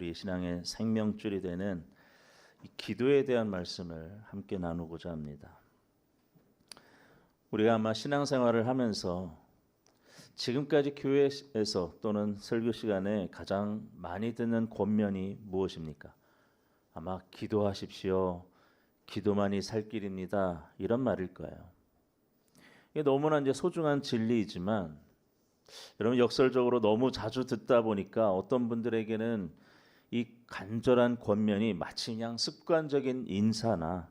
우리 신앙의 생명줄이 되는 이 기도에 대한 말씀을 함께 나누고자 합니다. 우리가 아마 신앙생활을 하면서 지금까지 교회에서 또는 설교 시간에 가장 많이 듣는 권면이 무엇입니까? 아마 기도하십시오. 기도만이 살 길입니다. 이런 말일 거예요. 이게 너무나 이제 소중한 진리이지만 여러분 역설적으로 너무 자주 듣다 보니까 어떤 분들에게는 이 간절한 권면이 마치 그냥 습관적인 인사나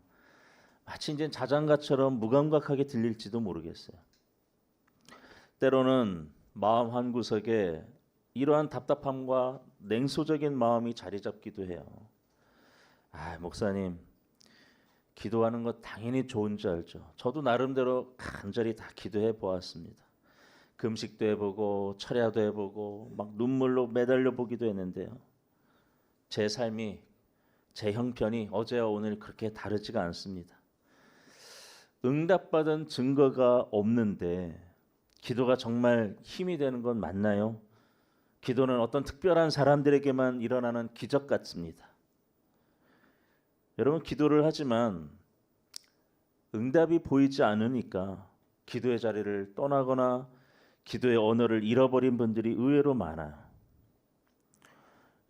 마치 이제 자장가처럼 무감각하게 들릴지도 모르겠어요. 때로는 마음 한 구석에 이러한 답답함과 냉소적인 마음이 자리 잡기도 해요. 아, 목사님, 기도하는 것 당연히 좋은 줄 알죠. 저도 나름대로 간절히 다 기도해 보았습니다. 금식도 해보고 철야도 해보고 막 눈물로 매달려 보기도 했는데요. 제 삶이 제 형편이 어제와 오늘 그렇게 다르지가 않습니다. 응답받은 증거가 없는데 기도가 정말 힘이 되는 건 맞나요? 기도는 어떤 특별한 사람들에게만 일어나는 기적 같습니다. 여러분 기도를 하지만 응답이 보이지 않으니까 기도의 자리를 떠나거나 기도의 언어를 잃어버린 분들이 의외로 많아요.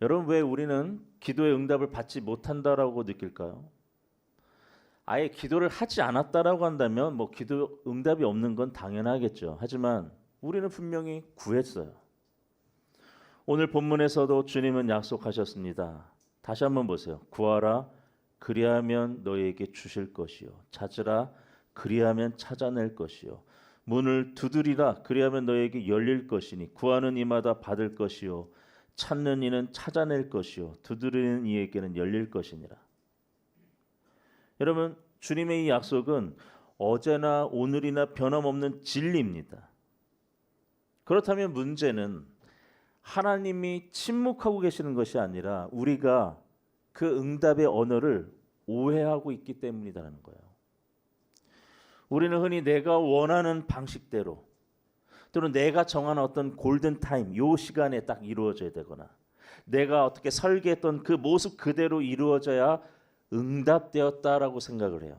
여러분 왜 우리는 기도의 응답을 받지 못한다라고 느낄까요? 아예 기도를 하지 않았다라고 한다면 뭐 기도 응답이 없는 건 당연하겠죠. 하지만 우리는 분명히 구했어요. 오늘 본문에서도 주님은 약속하셨습니다. 다시 한번 보세요. 구하라 그리하면 너에게 주실 것이요 찾으라 그리하면 찾아낼 것이요 문을 두드리라 그리하면 너에게 열릴 것이니 구하는 이마다 받을 것이요 찾는 이는 찾아낼 것이요 두드리는 이에게는 열릴 것이니라. 여러분 주님의 이 약속은 어제나 오늘이나 변함없는 진리입니다. 그렇다면 문제는 하나님이 침묵하고 계시는 것이 아니라 우리가 그 응답의 언어를 오해하고 있기 때문이라는 거예요. 우리는 흔히 내가 원하는 방식대로 또는 내가 정한 어떤 골든 타임 요 시간에 딱 이루어져야 되거나 내가 어떻게 설계했던 그 모습 그대로 이루어져야 응답되었다라고 생각을 해요.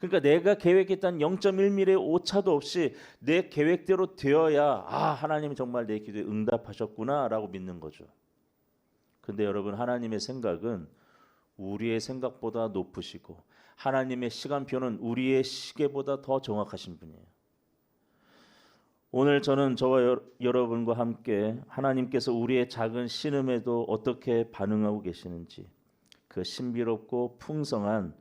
그러니까 내가 계획했던 0.1mm의 오차도 없이 내 계획대로 되어야 아 하나님 정말 내 기도에 응답하셨구나라고 믿는 거죠. 근데 여러분 하나님의 생각은 우리의 생각보다 높으시고 하나님의 시간표는 우리의 시계보다 더 정확하신 분이에요. 오늘 저는 저와 여, 여러분과 함께 하나님께서 우리의 작은 신음에도 어떻게 반응하고 계시는지 그 신비롭고 풍성한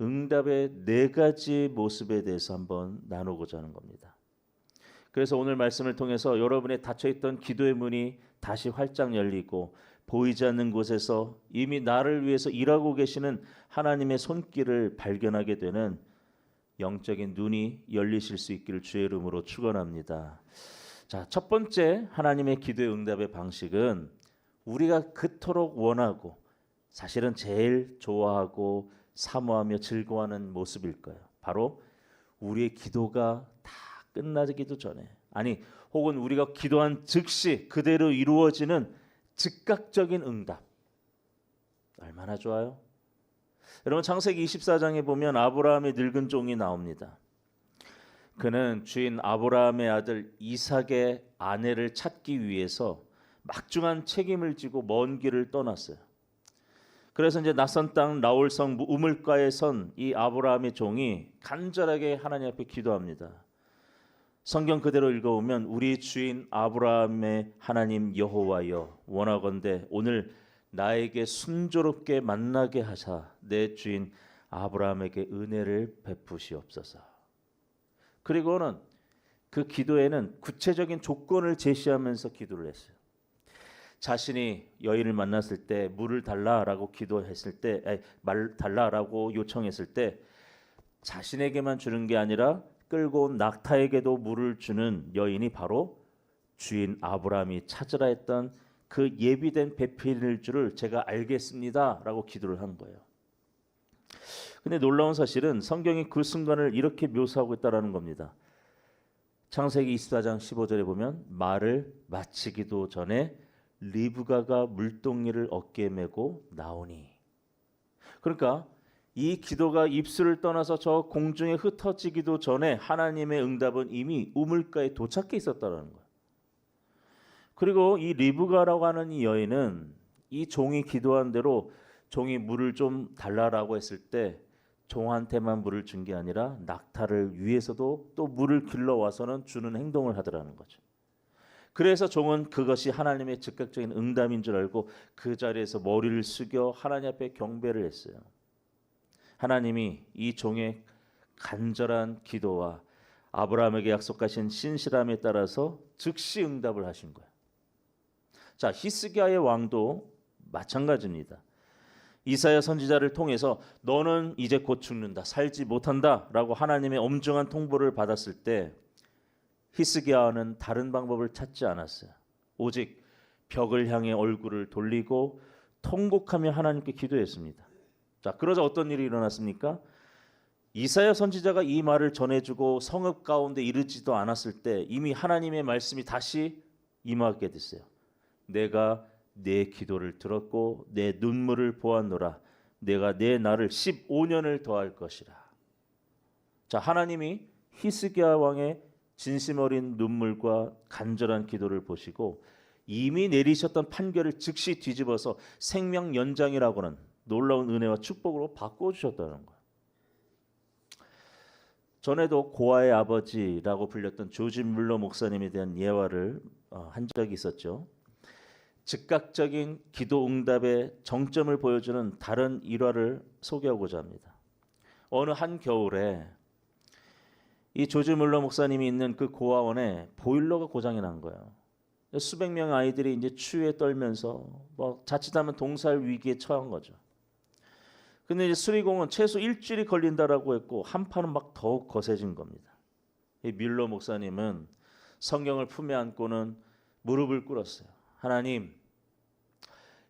응답의 네 가지 모습에 대해서 한번 나누고자 하는 겁니다. 그래서 오늘 말씀을 통해서 여러분의 닫혀있던 기도의 문이 다시 활짝 열리고 보이지 않는 곳에서 이미 나를 위해서 일하고 계시는 하나님의 손길을 발견하게 되는 영적인 눈이 열리실 수 있기를 주의 이름으로 축원합니다. 자, 첫 번째 하나님의 기도의 응답의 방식은 우리가 그토록 원하고 사실은 제일 좋아하고 사모하며 즐거워하는 모습일 거예요. 바로 우리의 기도가 다 끝나기도 전에 아니 혹은 우리가 기도한 즉시 그대로 이루어지는 즉각적인 응답. 얼마나 좋아요? 여러분 창세기 24장에 보면 아브라함의 늙은 종이 나옵니다. 그는 주인 아브라함의 아들 이삭의 아내를 찾기 위해서 막중한 책임을 지고 먼 길을 떠났어요. 그래서 이제 낯선 땅 라올성 우물가에 선 이 아브라함의 종이 간절하게 하나님 앞에 기도합니다. 성경 그대로 읽어보면 우리 주인 아브라함의 하나님 여호와여 원하건대 오늘 나에게 순조롭게 만나게 하사 내 주인 아브라함에게 은혜를 베푸시옵소서. 그리고는 그 기도에는 구체적인 조건을 제시하면서 기도를 했어요. 자신이 여인을 만났을 때 물을 달라라고 기도했을 때, 말 달라라고 요청했을 때 자신에게만 주는 게 아니라 끌고 온 낙타에게도 물을 주는 여인이 바로 주인 아브라함이 찾으라 했던 그 예비된 배필일 줄을 제가 알겠습니다라고 기도를 한 거예요. 근데 놀라운 사실은 성경이 그 순간을 이렇게 묘사하고 있다라는 겁니다. 창세기 24장 15절에 보면 말을 마치기도 전에 리브가가 물동이를 어깨에 메고 나오니. 그러니까 이 기도가 입술을 떠나서 저 공중에 흩어지기도 전에 하나님의 응답은 이미 우물가에 도착해 있었다는 거예요. 그리고 이 리브가라고 하는 이 여인은 이 종이 기도한 대로 종이 물을 좀 달라라고 했을 때 종한테만 물을 준 게 아니라 낙타를 위해서도 또 물을 길러 와서는 주는 행동을 하더라는 거죠. 그래서 종은 그것이 하나님의 즉각적인 응답인 줄 알고 그 자리에서 머리를 숙여 하나님 앞에 경배를 했어요. 하나님이 이 종의 간절한 기도와 아브라함에게 약속하신 신실함에 따라서 즉시 응답을 하신 거예요. 자, 히스기야의 왕도 마찬가지입니다. 이사야 선지자를 통해서 너는 이제 곧 죽는다. 살지 못한다라고 하나님의 엄중한 통보를 받았을 때 히스기야는 다른 방법을 찾지 않았어요. 오직 벽을 향해 얼굴을 돌리고 통곡하며 하나님께 기도했습니다. 자, 그러자 어떤 일이 일어났습니까? 이사야 선지자가 이 말을 전해주고 성읍 가운데 이르지도 않았을 때 이미 하나님의 말씀이 다시 임하게 됐어요. 내가 내 기도를 들었고 내 눈물을 보았노라. 내가 내 날을 15년을 더할 것이라. 자, 하나님이 히스기야 왕의 진심 어린 눈물과 간절한 기도를 보시고 이미 내리셨던 판결을 즉시 뒤집어서 생명 연장이라고는 놀라운 은혜와 축복으로 바꿔 주셨다는 거예요. 전에도 고아의 아버지라고 불렸던 조지 물러 목사님에 대한 예화를 어, 한 적이 있었죠. 즉각적인 기도 응답의 정점을 보여주는 다른 일화를 소개하고자 합니다. 어느 한 겨울에 이 조지 물러 목사님이 있는 그 고아원에 보일러가 고장이 난 거예요. 수백 명 아이들이 이제 추위에 떨면서 뭐 자칫하면 동살 위기에 처한 거죠. 근데 이제 수리공은 최소 일주일이 걸린다라고 했고 한파는 막 더욱 거세진 겁니다. 이 밀러 목사님은 성경을 품에 안고는 무릎을 꿇었어요. 하나님,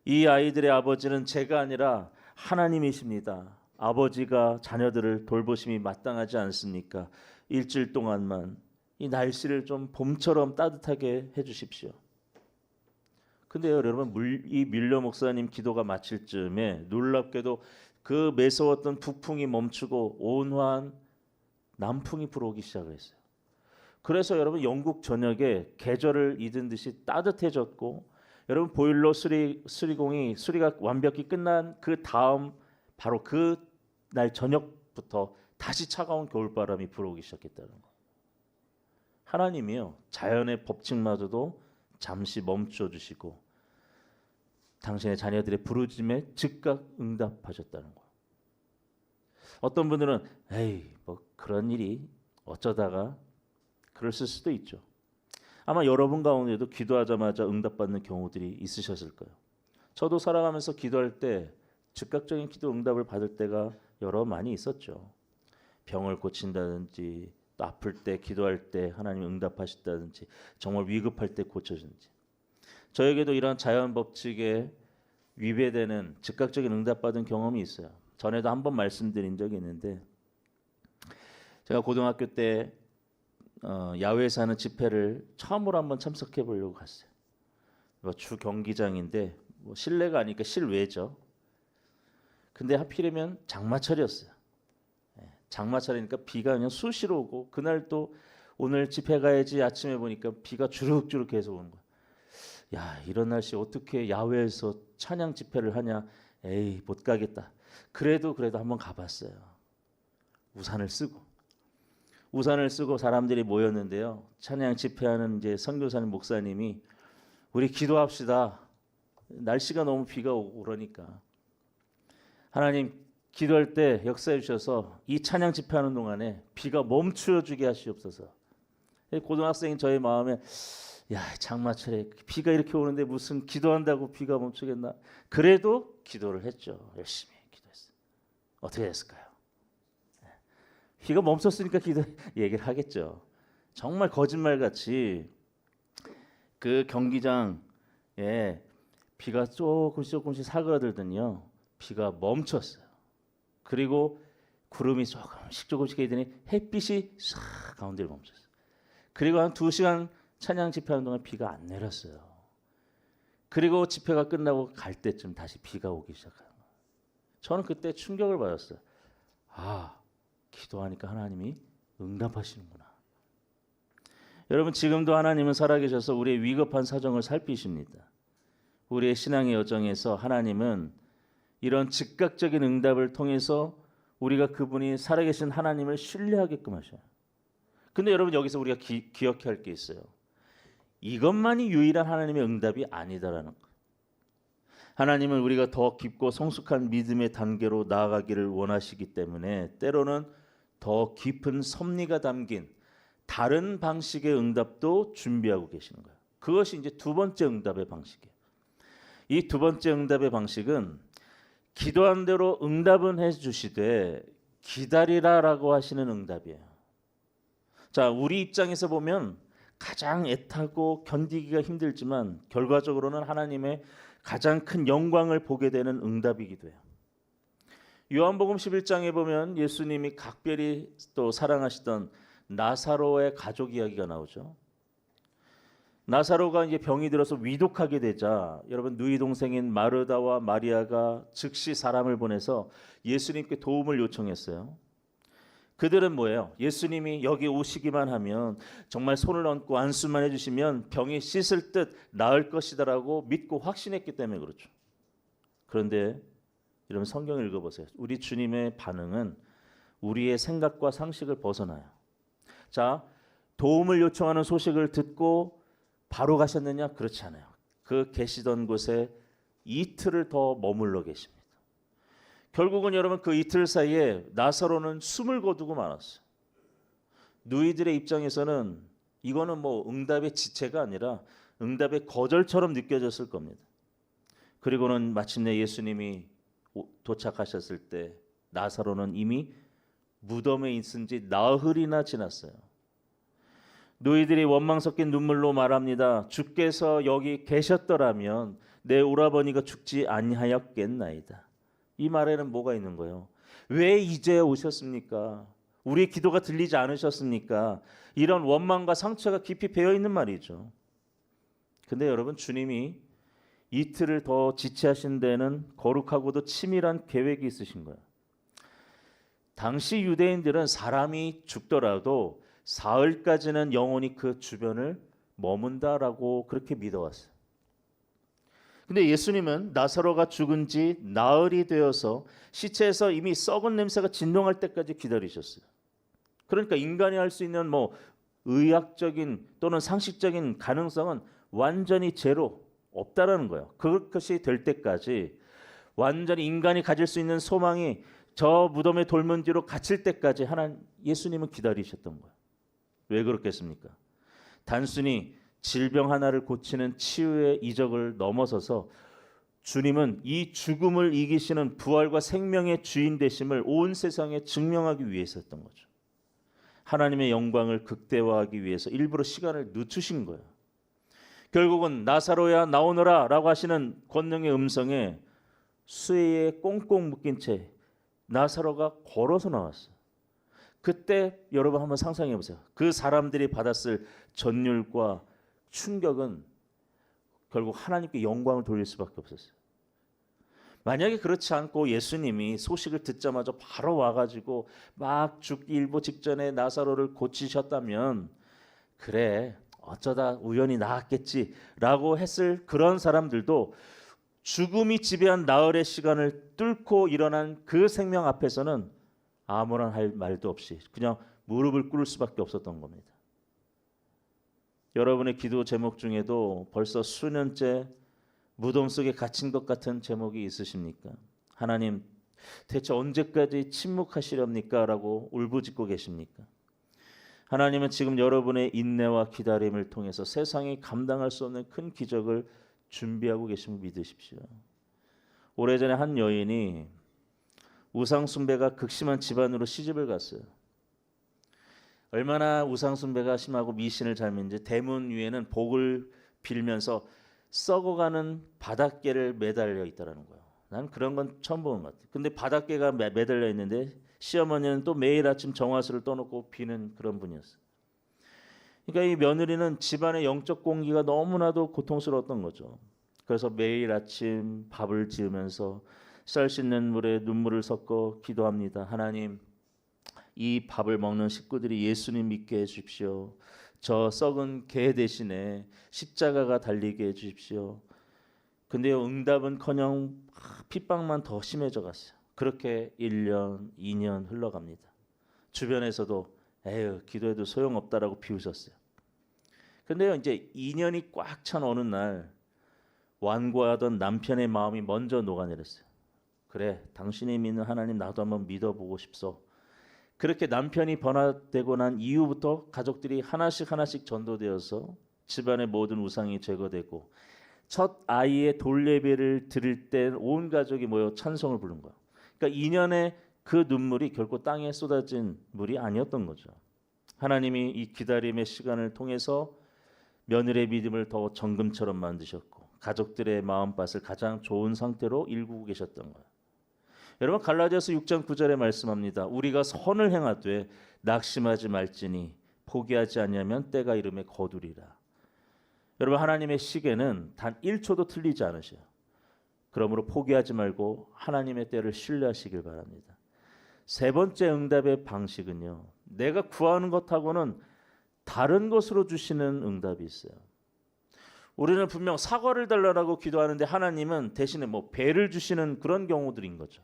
이 아이들의 아버지는 제가 아니라 하나님이십니다. 아버지가 자녀들을 돌보심이 마땅하지 않습니까? 일주일 동안만 이 날씨를 좀 봄처럼 따뜻하게 해주십시오. 근데요, 여러분 물, 이 밀려 목사님 기도가 마칠 즈음에 놀랍게도 그 매서웠던 북풍이 멈추고 온화한 남풍이 불어오기 시작을 했어요. 그래서 여러분 영국 전역에 계절을 잊은 듯이 따뜻해졌고 여러분 보일러 수리 수리공이 수리가 완벽히 끝난 그 다음 바로 그 날 저녁부터 다시 차가운 겨울 바람이 불어오기 시작했다는 거. 하나님이요 자연의 법칙마저도 잠시 멈춰 주시고 당신의 자녀들의 부르짖음에 즉각 응답하셨다는 거. 어떤 분들은 에이 뭐 그런 일이 어쩌다가 그랬을 수도 있죠. 아마 여러분 가운데도 기도하자마자 응답받는 경우들이 있으셨을 거예요. 저도 살아가면서 기도할 때 즉각적인 기도 응답을 받을 때가 여러 많이 있었죠. 병을 고친다든지 또 아플 때 기도할 때 하나님 응답하셨다든지 정말 위급할 때 고쳐주든지 저에게도 이런 자연 법칙에 위배되는 즉각적인 응답받은 경험이 있어요. 전에도 한번 말씀드린 적이 있는데 제가 고등학교 때 어, 야외에서 하는 집회를 처음으로 한번 참석해 보려고 갔어요. 뭐 주 경기장인데 뭐 실내가 아니니까 실외죠. 근데 하필이면 장마철이었어요. 예, 장마철이니까 비가 그냥 수시로 오고 그날 또 오늘 집회 가야지 아침에 보니까 비가 주룩주룩 계속 오는 거야. 야 이런 날씨 어떻게 야외에서 찬양 집회를 하냐? 에이 못 가겠다. 그래도 그래도 한번 가봤어요. 우산을 쓰고 우산을 쓰고 사람들이 모였는데요. 찬양 집회하는 이제 선교사님 목사님이 우리 기도합시다. 날씨가 너무 비가 오고 그러니까 하나님 기도할 때 역사해 주셔서 이 찬양 집회하는 동안에 비가 멈추어 주게 하시옵소서. 고등학생인 저의 마음에 야 장마철에 비가 이렇게 오는데 무슨 기도한다고 비가 멈추겠나? 그래도 기도를 했죠. 열심히 기도했어요. 어떻게 됐을까요? 비가 멈췄으니까 기도 얘기를 하겠죠. 정말 거짓말 같이 그 경기장에 비가 조금씩 조금씩 사그라들더니요. 비가 멈췄어요. 그리고 구름이 조금씩 조금씩 해더니 햇빛이 싹 가운데로 멈췄어요. 그리고 한 두 시간 찬양 집회하는 동안 비가 안 내렸어요. 그리고 집회가 끝나고 갈 때쯤 다시 비가 오기 시작해요. 저는 그때 충격을 받았어요. 아, 기도하니까 하나님이 응답하시는구나. 여러분 지금도 하나님은 살아계셔서 우리의 위급한 사정을 살피십니다. 우리의 신앙의 여정에서 하나님은 이런 즉각적인 응답을 통해서 우리가 그분이 살아계신 하나님을 신뢰하게끔 하셔요. 근데 여러분 여기서 우리가 기, 기억해야 할 게 있어요. 이것만이 유일한 하나님의 응답이 아니다라는 거. 하나님은 우리가 더 깊고 성숙한 믿음의 단계로 나아가기를 원하시기 때문에 때로는 더 깊은 섭리가 담긴 다른 방식의 응답도 준비하고 계시는 거예요. 그것이 이제 두 번째 응답의 방식이에요. 이 두 번째 응답의 방식은 기도한 대로 응답은 해 주시되 기다리라라고 하시는 응답이에요. 자, 우리 입장에서 보면 가장 애타고 견디기가 힘들지만 결과적으로는 하나님의 가장 큰 영광을 보게 되는 응답이기도 해요. 요한복음 11장에 보면 예수님이 각별히 또 사랑하시던 나사로의 가족 이야기가 나오죠. 나사로가 이제 병이 들어서 위독하게 되자 여러분 누이 동생인 마르다와 마리아가 즉시 사람을 보내서 예수님께 도움을 요청했어요. 그들은 뭐예요? 예수님이 여기 오시기만 하면 정말 손을 얹고 안수만 해주시면 병이 씻을 듯 나을 것이다라고 믿고 확신했기 때문에 그렇죠. 그런데 여러분 성경 읽어보세요. 우리 주님의 반응은 우리의 생각과 상식을 벗어나요. 자, 도움을 요청하는 소식을 듣고 바로 가셨느냐? 그렇지 않아요. 그 계시던 곳에 이틀을 더 머물러 계십니다. 결국은 여러분 그 이틀 사이에 나사로는 숨을 거두고 말았어요. 누이들의 입장에서는 이거는 뭐 응답의 지체가 아니라 응답의 거절처럼 느껴졌을 겁니다. 그리고는 마침내 예수님이 오- 도착하셨을 때 나사로는 이미 무덤에 있은 지 나흘이나 지났어요. 너희들이 원망 섞인 눈물로 말합니다. 주께서 여기 계셨더라면 내 오라버니가 죽지 아니하였겠나이다. 이 말에는 뭐가 있는 거예요? 왜 이제 오셨습니까? 우리 기도가 들리지 않으셨습니까? 이런 원망과 상처가 깊이 배어 있는 말이죠. 근데 여러분 주님이 이틀을 더 지체하신 데는 거룩하고도 치밀한 계획이 있으신 거예요. 당시 유대인들은 사람이 죽더라도 사흘까지는 영원히 그 주변을 머문다라고 그렇게 믿어왔어요. 근데 예수님은 나사로가 죽은 지 나흘이 되어서 시체에서 이미 썩은 냄새가 진동할 때까지 기다리셨어요. 그러니까 인간이 할 수 있는 뭐 의학적인 또는 상식적인 가능성은 완전히 제로 없다라는 거예요. 그것이 될 때까지 완전히 인간이 가질 수 있는 소망이 저 무덤의 돌문지로 갇힐 때까지 하나님 예수님은 기다리셨던 거예요. 왜 그렇겠습니까? 단순히 질병 하나를 고치는 치유의 이적을 넘어서서 주님은 이 죽음을 이기시는 부활과 생명의 주인 되심을 온 세상에 증명하기 위해서였던 거죠. 하나님의 영광을 극대화하기 위해서 일부러 시간을 늦추신 거예요. 결국은 나사로야 나오너라라고 하시는 권능의 음성에 수레에 꽁꽁 묶인 채 나사로가 걸어서 나왔어요. 그때 여러분 한번 상상해 보세요. 그 사람들이 받았을 전율과 충격은 결국 하나님께 영광을 돌릴 수밖에 없었어요. 만약에 그렇지 않고 예수님이 소식을 듣자마자 바로 와가지고 막 죽기 일보 직전에 나사로를 고치셨다면 그래 어쩌다 우연히 나았겠지라고 했을 그런 사람들도 죽음이 지배한 나흘의 시간을 뚫고 일어난 그 생명 앞에서는 아무런 할 말도 없이 그냥 무릎을 꿇을 수밖에 없었던 겁니다. 여러분의 기도 제목 중에도 벌써 수년째 무덤 속에 갇힌 것 같은 제목이 있으십니까? 하나님 대체 언제까지 침묵하시렵니까? 라고 울부짖고 계십니까? 하나님은 지금 여러분의 인내와 기다림을 통해서 세상이 감당할 수 없는 큰 기적을 준비하고 계심을 믿으십시오. 오래전에 한 여인이 우상 숭배가 극심한 집안으로 시집을 갔어요. 얼마나 우상 숭배가 심하고 미신을 잘 믿는지 대문 위에는 복을 빌면서 썩어가는 바닷개를 매달려 있다라는 거예요. 난 그런 건 처음 보는 것 같아요. 근데 바닷개가 매, 매달려 있는데 시어머니는 또 매일 아침 정화수를 떠놓고 비는 그런 분이었어요. 그러니까 이 며느리는 집안의 영적 공기가 너무나도 고통스러웠던 거죠. 그래서 매일 아침 밥을 지으면서 쌀 씻는 물에 눈물을 섞어 기도합니다. 하나님, 이 밥을 먹는 식구들이 예수님 믿게 해 주십시오. 저 썩은 개 대신에 십자가가 달리게 해 주십시오. 근데요, 응답은커녕 핍박만 더 심해져 갔어요. 그렇게 1년, 2년 흘러갑니다. 주변에서도 에휴, 기도해도 소용없다라고 비웃었어요. 근데요, 이제 2년이 꽉 찬 어느 날 완고하던 남편의 마음이 먼저 녹아내렸어요. 그래, 당신이 믿는 하나님 나도 한번 믿어보고 싶소. 그렇게 남편이 번화되고 난 이후부터 가족들이 하나씩 하나씩 전도되어서 집안의 모든 우상이 제거되고 첫 아이의 돌예배를 드릴 때 온 가족이 모여 찬송을 부른 거예요. 그러니까 2년의 그 눈물이 결코 땅에 쏟아진 물이 아니었던 거죠. 하나님이 이 기다림의 시간을 통해서 며느리의 믿음을 더 정금처럼 만드셨고 가족들의 마음밭을 가장 좋은 상태로 일구고 계셨던 거예요. 여러분 갈라디아서 6장 9절에 말씀합니다. 우리가 선을 행하되 낙심하지 말지니 포기하지 않으면 때가 이름에 거두리라. 여러분 하나님의 시계는 단 1초도 틀리지 않으셔요. 그러므로 포기하지 말고 하나님의 때를 신뢰하시길 바랍니다. 세 번째 응답의 방식은요. 내가 구하는 것하고는 다른 것으로 주시는 응답이 있어요. 우리는 분명 사과를 달라고 기도하는데 하나님은 대신에 뭐 배를 주시는 그런 경우들인 거죠.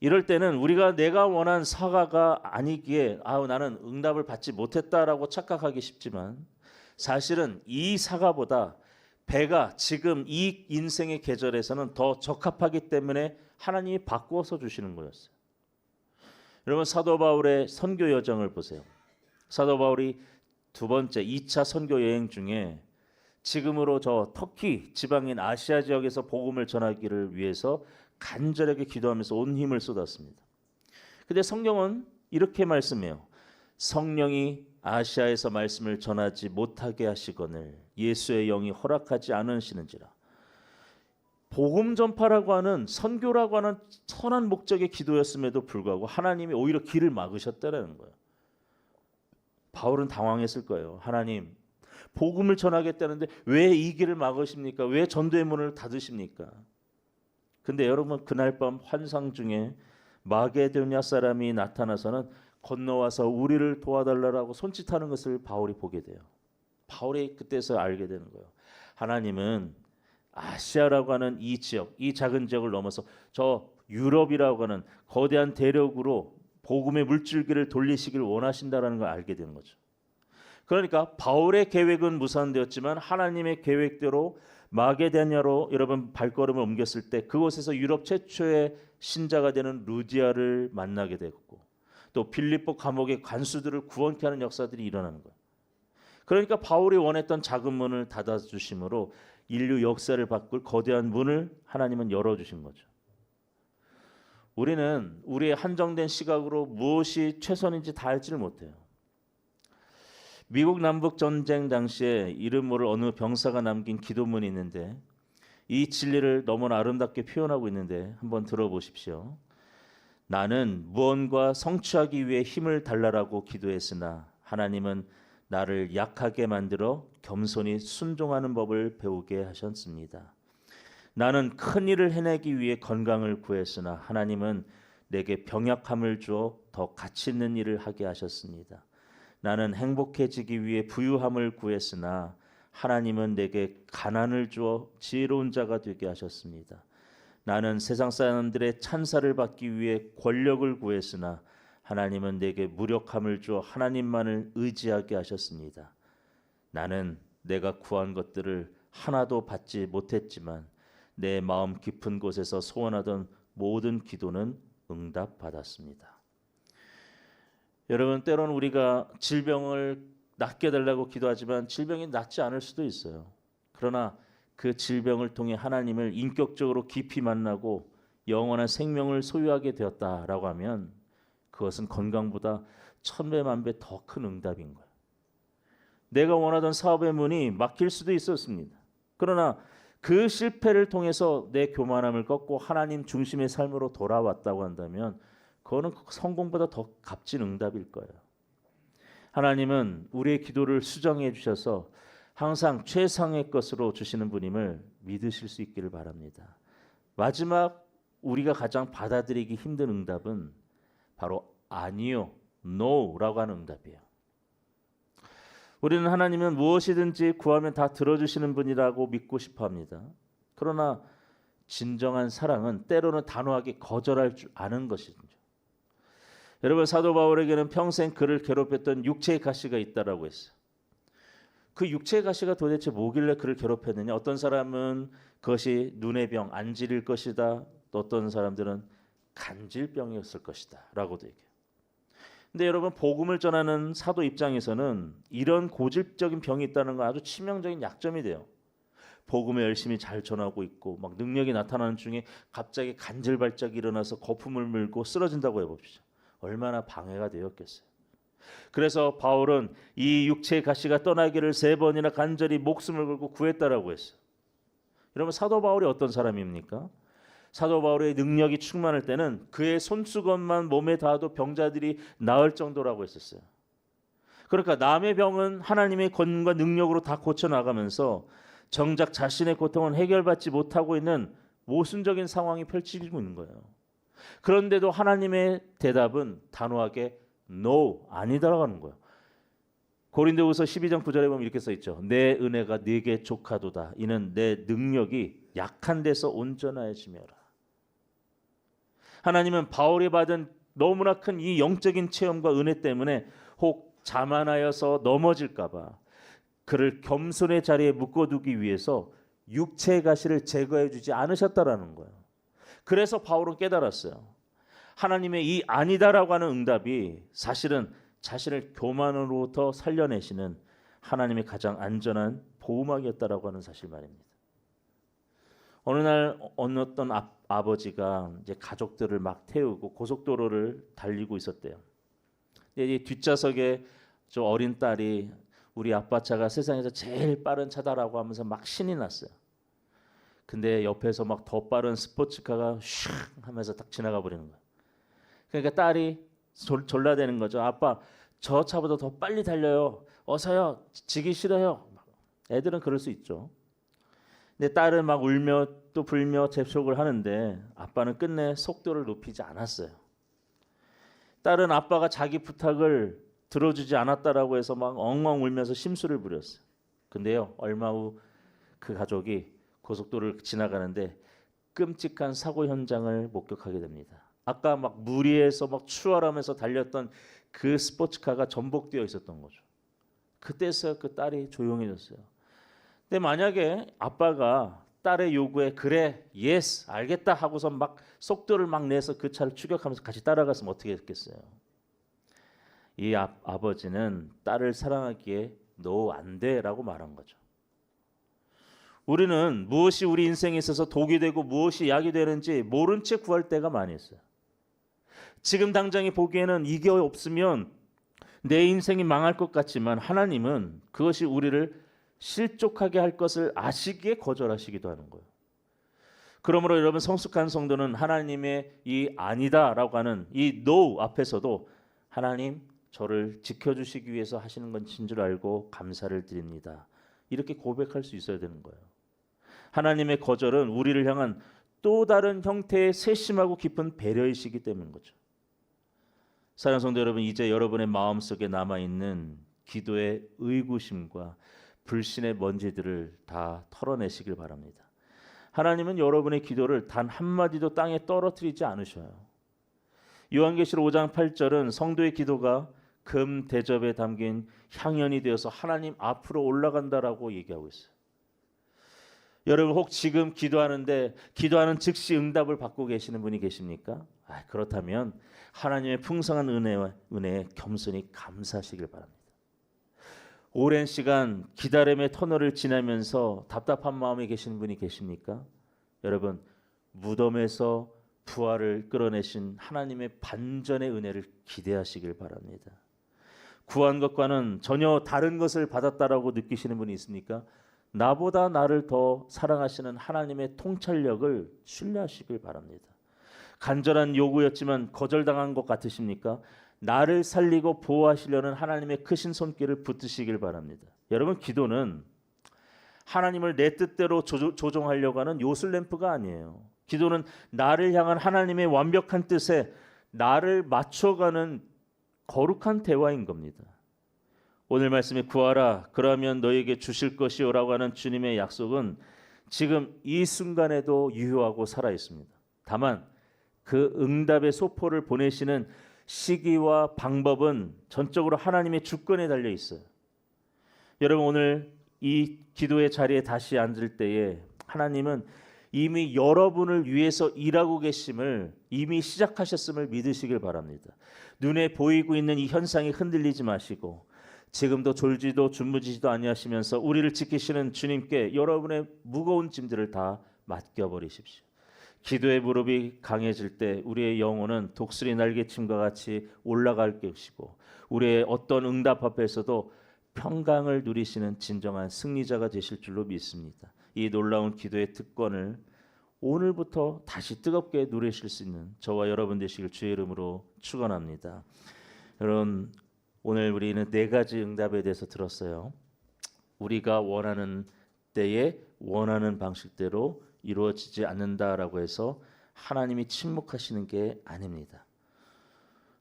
이럴 때는 우리가 내가 원한 사과가 아니기에 아우 나는 응답을 받지 못했다라고 착각하기 쉽지만 사실은 이 사과보다 배가 지금 이 인생의 계절에서는 더 적합하기 때문에 하나님이 바꾸어서 주시는 거였어요. 여러분 사도 바울의 선교 여정을 보세요. 사도 바울이 두 번째 2차 선교 여행 중에 지금으로 저 터키 지방인 아시아 지역에서 복음을 전하기를 위해서 간절하게 기도하면서 온 힘을 쏟았습니다. 근데 성경은 이렇게 말씀해요. 성령이 아시아에서 말씀을 전하지 못하게 하시거늘 예수의 영이 허락하지 않으시는지라. 복음 전파라고 하는 선교라고 하는 선한 목적의 기도였음에도 불구하고 하나님이 오히려 길을 막으셨다라는 거예요. 바울은 당황했을 거예요. 하나님, 복음을 전하겠다는데 왜 이 길을 막으십니까? 왜 전도의 문을 닫으십니까? 근데 여러분 그날 밤 환상 중에 마게도냐 사람이 나타나서는 건너와서 우리를 도와달라고 손짓하는 것을 바울이 보게 돼요. 바울이 그때서 알게 되는 거예요. 하나님은 아시아라고 하는 이 지역, 이 작은 지역을 넘어서 저 유럽이라고 하는 거대한 대륙으로 복음의 물줄기를 돌리시길 원하신다라는 걸 알게 되는 거죠. 그러니까 바울의 계획은 무산되었지만 하나님의 계획대로 마게데냐로 여러분 발걸음을 옮겼을 때 그곳에서 유럽 최초의 신자가 되는 루디아를 만나게 됐고 또 빌립보 감옥의 관수들을 구원케 하는 역사들이 일어나는 거예요. 그러니까 바울이 원했던 작은 문을 닫아 주심으로 인류 역사를 바꿀 거대한 문을 하나님은 열어 주신 거죠. 우리는 우리의 한정된 시각으로 무엇이 최선인지 다 알지를 못해요. 미국 남북 전쟁 당시에 이름 모를 어느 병사가 남긴 기도문이 있는데 이 진리를 너무나 아름답게 표현하고 있는데 한번 들어보십시오. 나는 무언가 성취하기 위해 힘을 달라라고 기도했으나 하나님은 나를 약하게 만들어 겸손히 순종하는 법을 배우게 하셨습니다. 나는 큰 일을 해내기 위해 건강을 구했으나 하나님은 내게 병약함을 주어 더 가치 있는 일을 하게 하셨습니다. 나는 행복해지기 위해 부유함을 구했으나 하나님은 내게 가난을 주어 지혜로운 자가 되게 하셨습니다. 나는 세상 사람들의 찬사를 받기 위해 권력을 구했으나 하나님은 내게 무력함을 주어 하나님만을 의지하게 하셨습니다. 나는 내가 구한 것들을 하나도 받지 못했지만 내 마음 깊은 곳에서 소원하던 모든 기도는 응답받았습니다. 여러분 때로는 우리가 질병을 낫게 달라고 기도하지만 질병이 낫지 않을 수도 있어요. 그러나 그 질병을 통해 하나님을 인격적으로 깊이 만나고 영원한 생명을 소유하게 되었다라고 하면 그것은 건강보다 천배 만배 더 큰 응답인 거예요. 내가 원하던 사업의 문이 막힐 수도 있었습니다. 그러나 그 실패를 통해서 내 교만함을 꺾고 하나님 중심의 삶으로 돌아왔다고 한다면 그거는 성공보다 더 값진 응답일 거예요. 하나님은 우리의 기도를 수정해 주셔서 항상 최상의 것으로 주시는 분임을 믿으실 수 있기를 바랍니다. 마지막 우리가 가장 받아들이기 힘든 응답은 바로 아니요, no라고 하는 응답이에요. 우리는 하나님은 무엇이든지 구하면 다 들어주시는 분이라고 믿고 싶어 합니다. 그러나 진정한 사랑은 때로는 단호하게 거절할 줄 아는 것이죠. 여러분 사도 바울에게는 평생 그를 괴롭혔던 육체의 가시가 있다라고 했어요. 그 육체의 가시가 도대체 뭐길래 그를 괴롭혔느냐? 어떤 사람은 그것이 눈의 병, 안질일 것이다. 또 어떤 사람들은 간질병이었을 것이다 라고도 얘기해요. 근데 여러분 복음을 전하는 사도 입장에서는 이런 고질적인 병이 있다는 건 아주 치명적인 약점이 돼요. 복음을 열심히 잘 전하고 있고 막 능력이 나타나는 중에 갑자기 간질발작이 일어나서 거품을 물고 쓰러진다고 해봅시다. 얼마나 방해가 되었겠어요. 그래서 바울은 이 육체의 가시가 떠나기를 세 번이나 간절히 목숨을 걸고 구했다라고 했어요. 여러분 사도 바울이 어떤 사람입니까? 사도 바울의 능력이 충만할 때는 그의 손수건만 몸에 닿아도 병자들이 나을 정도라고 했었어요. 그러니까 남의 병은 하나님의 권과 능력으로 다 고쳐 나가면서 정작 자신의 고통은 해결받지 못하고 있는 모순적인 상황이 펼치고 있는 거예요. 그런데도 하나님의 대답은 단호하게 no 아니다라고 하는 거예요. 고린도후서 12장 9절에 보면 이렇게 써 있죠. 내 은혜가 네게 족하도다. 이는 내 능력이 약한 데서 온전하여지며라. 하나님은 바울이 받은 너무나 큰 이 영적인 체험과 은혜 때문에 혹 자만하여서 넘어질까봐 그를 겸손의 자리에 묶어두기 위해서 육체의 가시를 제거해주지 않으셨다라는 거예요. 그래서 바울은 깨달았어요. 하나님의 이 아니다라고 하는 응답이 사실은 자신을 교만으로부터 살려내시는 하나님의 가장 안전한 보호막이었다라고 하는 사실 말입니다. 어느 날 어느 어떤 아, 아버지가 이제 가족들을 막 태우고 고속도로를 달리고 있었대요. 이 뒷좌석에 저 어린 딸이 우리 아빠 차가 세상에서 제일 빠른 차다라고 하면서 막 신이 났어요. 근데 옆에서 막 더 빠른 스포츠카가 슉 하면서 딱 지나가 버리는 거예요. 그러니까 딸이 졸, 졸라대는 거죠. 아빠 저 차보다 더 빨리 달려요. 어서요. 지기 싫어요. 애들은 그럴 수 있죠. 근데 딸은 막 울며 또 불며 재촉을 하는데 아빠는 끝내 속도를 높이지 않았어요. 딸은 아빠가 자기 부탁을 들어주지 않았다라고 해서 막 엉엉 울면서 심술을 부렸어요. 근데요 얼마 후 그 가족이 고속도로를 지나가는데 끔찍한 사고 현장을 목격하게 됩니다. 아까 막 무리해서 막 추월하면서 달렸던 그 스포츠카가 전복되어 있었던 거죠. 그때서 그 딸이 조용해졌어요. 근데 만약에 아빠가 딸의 요구에 그래, 예스, 알겠다 하고서 막 속도를 막 내서 그 차를 추격하면서 같이 따라갔으면 어떻게 했겠어요? 이 아, 아버지는 딸을 사랑하기에 너 안 돼라고 말한 거죠. 우리는 무엇이 우리 인생에 있어서 독이 되고 무엇이 약이 되는지 모른 채 구할 때가 많이 있어요. 지금 당장에 보기에는 이게 없으면 내 인생이 망할 것 같지만 하나님은 그것이 우리를 실족하게 할 것을 아시기에 거절하시기도 하는 거예요. 그러므로 여러분 성숙한 성도는 하나님의 이 아니다라고 하는 이 no 앞에서도 하나님 저를 지켜주시기 위해서 하시는 것인 줄 알고 감사를 드립니다. 이렇게 고백할 수 있어야 되는 거예요. 하나님의 거절은 우리를 향한 또 다른 형태의 세심하고 깊은 배려이시기 때문인 거죠. 사랑 성도 여러분, 이제 여러분의 마음 속에 남아 있는 기도의 의구심과 불신의 먼지들을 다 털어내시길 바랍니다. 하나님은 여러분의 기도를 단 한마디도 땅에 떨어뜨리지 않으셔요. 요한계시록 5장 8절은 성도의 기도가 금 대접에 담긴 향연이 되어서 하나님 앞으로 올라간다라고 얘기하고 있어요. 여러분 혹 지금 기도하는데 기도하는 즉시 응답을 받고 계시는 분이 계십니까? 아, 그렇다면 하나님의 풍성한 은혜와 은혜에 겸손히 감사하시길 바랍니다. 오랜 시간 기다림의 터널을 지나면서 답답한 마음에 계신 분이 계십니까? 여러분 무덤에서 부활을 끌어내신 하나님의 반전의 은혜를 기대하시길 바랍니다. 구한 것과는 전혀 다른 것을 받았다라고 느끼시는 분이 있습니까? 나보다 나를 더 사랑하시는 하나님의 통찰력을 신뢰하시길 바랍니다. 간절한 요구였지만 거절당한 것 같으십니까? 나를 살리고 보호하시려는 하나님의 크신 손길을 붙드시길 바랍니다. 여러분 기도는 하나님을 내 뜻대로 조, 조종하려고 하는 요술램프가 아니에요. 기도는 나를 향한 하나님의 완벽한 뜻에 나를 맞춰가는 거룩한 대화인 겁니다. 오늘 말씀에 구하라 그러면 너에게 주실 것이요라고 하는 주님의 약속은 지금 이 순간에도 유효하고 살아 있습니다. 다만 그 응답의 소포를 보내시는 시기와 방법은 전적으로 하나님의 주권에 달려 있어요. 여러분 오늘 이 기도의 자리에 다시 앉을 때에 하나님은 이미 여러분을 위해서 일하고 계심을 이미 시작하셨음을 믿으시길 바랍니다. 눈에 보이고 있는 이 현상이 흔들리지 마시고 지금도 졸지도 주무지지도 아니하시면서 우리를 지키시는 주님께 여러분의 무거운 짐들을 다 맡겨 버리십시오. 기도의 무릎이 강해질 때 우리의 영혼은 독수리 날개침과 같이 올라갈 것이고 우리의 어떤 응답 앞에서도 평강을 누리시는 진정한 승리자가 되실 줄로 믿습니다. 이 놀라운 기도의 특권을 오늘부터 다시 뜨겁게 누리실 수 있는 저와 여러분 되시길 주의 이름으로 축원합니다. 여러분 오늘 우리는 네 가지 응답에 대해서 들었어요. 우리가 원하는 때에 원하는 방식대로 이루어지지 않는다라고 해서 하나님이 침묵하시는 게 아닙니다.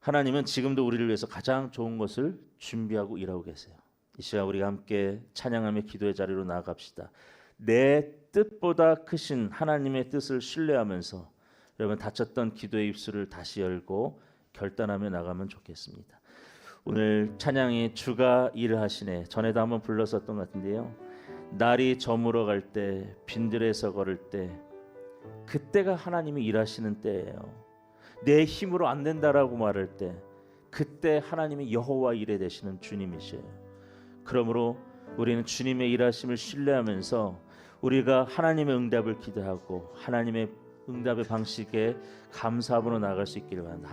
하나님은 지금도 우리를 위해서 가장 좋은 것을 준비하고 일하고 계세요. 이 시간 우리가 함께 찬양하며 기도의 자리로 나아갑시다. 내 뜻보다 크신 하나님의 뜻을 신뢰하면서 여러분 다쳤던 기도의 입술을 다시 열고 결단하며 나가면 좋겠습니다. 오늘 찬양이 주가 일을 하시네 전에도 한번 불렀었던 것 같은데요. 날이 저물어 갈 때 빈들에서 걸을 때 그때가 하나님이 일하시는 때예요. 내 힘으로 안 된다라고 말할 때 그때 하나님이 여호와 일에 되시는 주님이셔요. 그러므로 우리는 주님의 일하심을 신뢰하면서 우리가 하나님의 응답을 기대하고 하나님의 응답의 방식에 감사함으로 나갈 수 있기를 바랍니다.